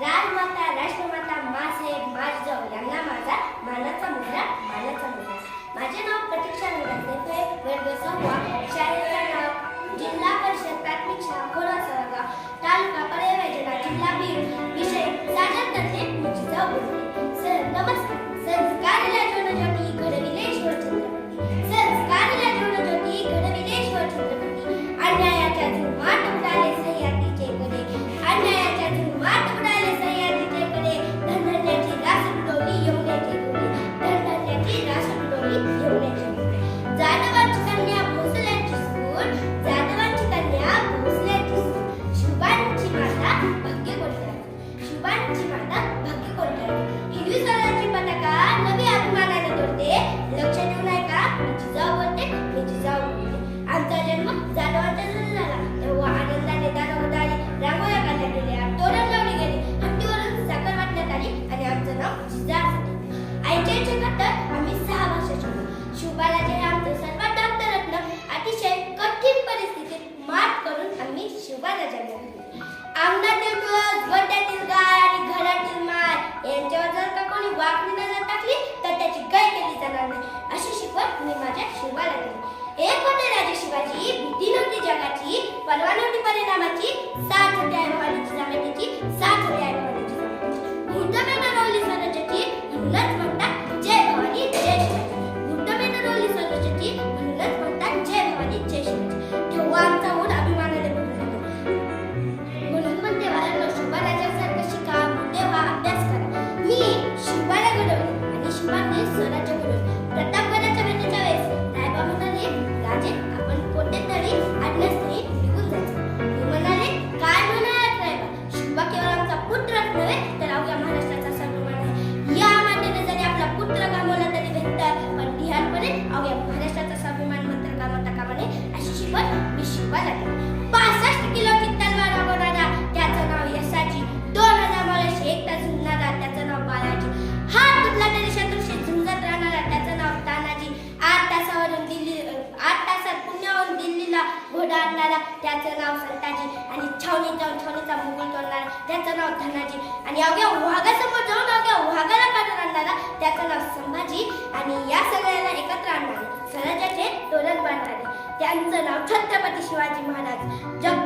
राजमाता राष्ट्रमाता मासाहेब माझ यांना माझा मानत you. गोट्यातील गाय आणि घरातील माय यांच्यावर जर का कोणी वाकडी नजर टाकली तर त्याची गाय केली जाणार नाही. अशी शिकवण मी माझ्या शिवाला दिली एक होते राजे शिवाजी? भीती नव्हती जगाची परवा नव्हती परिणामाची शिकवा शिवबाला पासष्ट किलोची तलवार राबवणारा त्याचं नाव यशाची. दोन हजार बॉडीशे एक तास झुंजणारा त्याचं नाव बालाजी. हात तुटला तरी शत्रूशी झुंजत राहणारा त्याचं नाव तानाजी. आठ तासावरून दिल्ली आठ तासात पुण्यावरून दिल्लीला घोडा आणणारा त्याचं नाव संताजी. आणि छावणी जाऊन छावणीचा मुघल तोडणारा त्याचं नाव धनाजी. आणि अवघ्या वाघासमोर जाऊन अवघ्या वाघाला काढून आणणारा त्याचं नाव संभाजी. आणि या सगळ्याला एकत्र आणणारे. स्वराज्याचे तोरण बांधणारे. त्यांचं नाव छत्रपती शिवाजी महाराज. जग